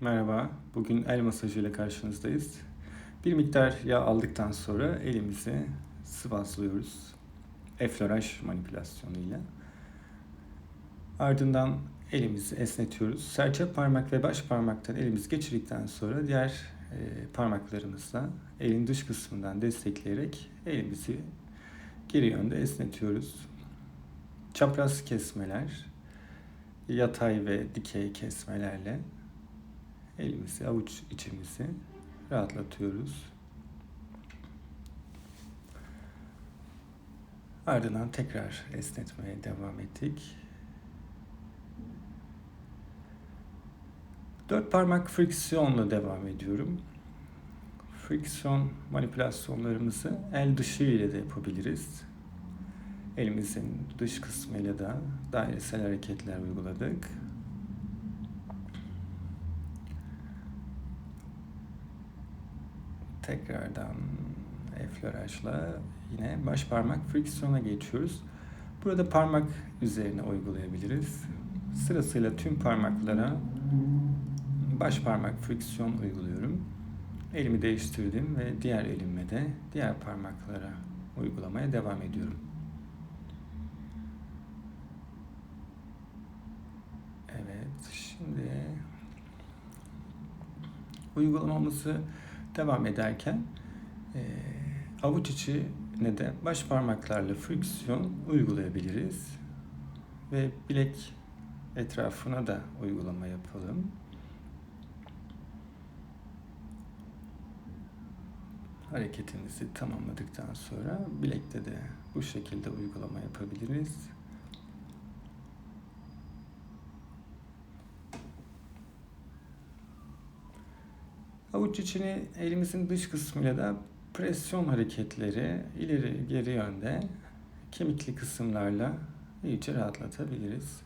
Merhaba, bugün el masajı ile karşınızdayız. Bir miktar yağ aldıktan sonra elimizi sıvazlıyoruz. Efloraj manipülasyonu ile. Ardından elimizi esnetiyoruz. Serçe parmak ve baş parmaktan elimizi geçirdikten sonra diğer e, parmaklarımızla elin dış kısmından destekleyerek elimizi geri yönde esnetiyoruz. Çapraz kesmeler, yatay ve dikey kesmelerle elimizi, avuç içimizi rahatlatıyoruz. Ardından tekrar esnetmeye devam ettik. Dört parmak friksiyonla devam ediyorum. Friksiyon manipülasyonlarımızı el dışı ile de yapabiliriz. Elimizin dış kısmıyla da dairesel hareketler uyguladık. Tekrardan eflorajla yine baş parmak friksiyona geçiyoruz. Burada parmak üzerine uygulayabiliriz. Sırasıyla tüm parmaklara baş parmak friksiyon uyguluyorum. Elimi değiştirdim ve diğer elime de diğer parmaklara uygulamaya devam ediyorum. Evet, şimdi uygulamamızı devam ederken e, avuç içine de baş parmaklarla friksiyon uygulayabiliriz. Ve bilek etrafına da uygulama yapalım. Hareketimizi tamamladıktan sonra bilekte de bu şekilde uygulama yapabiliriz. Avuç içini elimizin dış kısmıyla da presyon hareketleri ileri geri yönde kemikli kısımlarla iyice rahatlatabiliriz.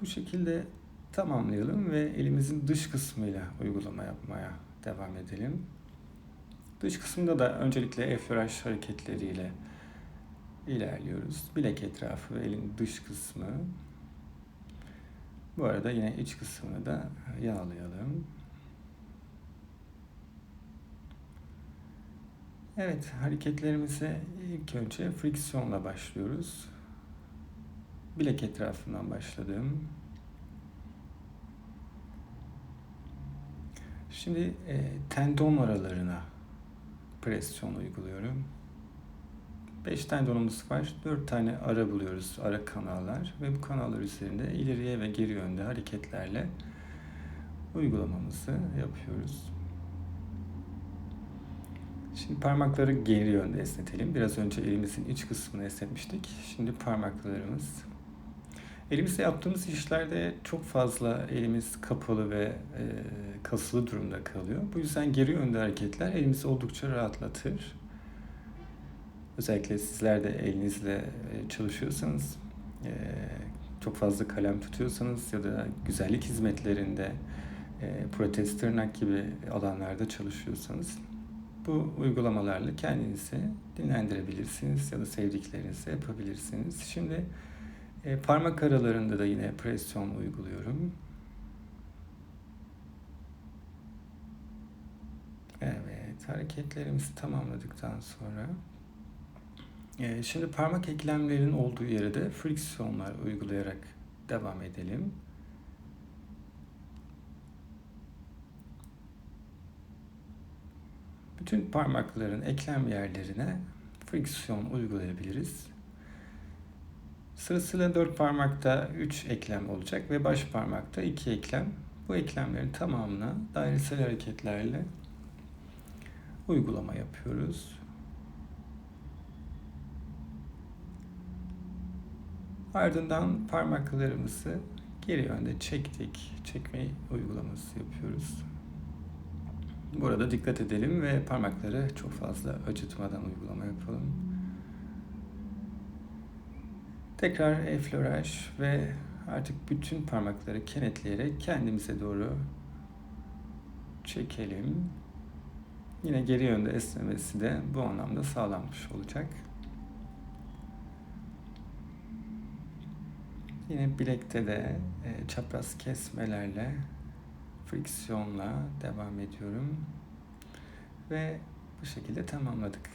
Bu şekilde tamamlayalım ve elimizin dış kısmıyla uygulama yapmaya devam edelim. Dış kısımda da öncelikle efloraj hareketleriyle ilerliyoruz. Bilek etrafı ve elin dış kısmı bu arada yine iç kısmını da yağlayalım. Evet, hareketlerimize ilk önce friksiyonla başlıyoruz. Bilek etrafından başladım. Şimdi e, tendon aralarına presyon uyguluyorum. 5 tendonumuz var. 4 tane ara buluyoruz, ara kanallar ve bu kanallar üzerinde ileriye ve geri yönde hareketlerle uygulamamızı yapıyoruz. Şimdi parmakları geri yönde esnetelim. Biraz önce elimizin iç kısmını esnetmiştik. Şimdi parmaklarımız. Elimizde yaptığımız işlerde çok fazla elimiz kapalı ve e, kasılı durumda kalıyor. Bu yüzden geri yönde hareketler elimizi oldukça rahatlatır. Özellikle sizler de elinizle e, çalışıyorsanız, e, çok fazla kalem tutuyorsanız ya da güzellik hizmetlerinde, e, protez tırnak gibi alanlarda çalışıyorsanız bu uygulamalarla kendinizi dinlendirebilirsiniz ya da sevdiklerinizi yapabilirsiniz. Şimdi parmak aralarında da yine presyon uyguluyorum. Evet, hareketlerimizi tamamladıktan sonra ee, şimdi parmak eklemlerin olduğu yere de friksiyonlar uygulayarak devam edelim. Bütün parmakların eklem yerlerine friksiyon uygulayabiliriz. Sırasıyla dört parmakta üç eklem olacak ve baş parmakta iki eklem. Bu eklemlerin tamamına dairesel hareketlerle uygulama yapıyoruz. Ardından parmaklarımızı geri yönde çektik. Çekme uygulaması yapıyoruz. Burada dikkat edelim ve parmakları çok fazla acıtmadan uygulama yapalım. Tekrar efloraj ve artık bütün parmakları kenetleyerek kendimize doğru çekelim. Yine geri yönde esnemesi de bu anlamda sağlanmış olacak. Yine bilekte de e, çapraz kesmelerle, friksiyonla devam ediyorum. Ve bu şekilde tamamladık.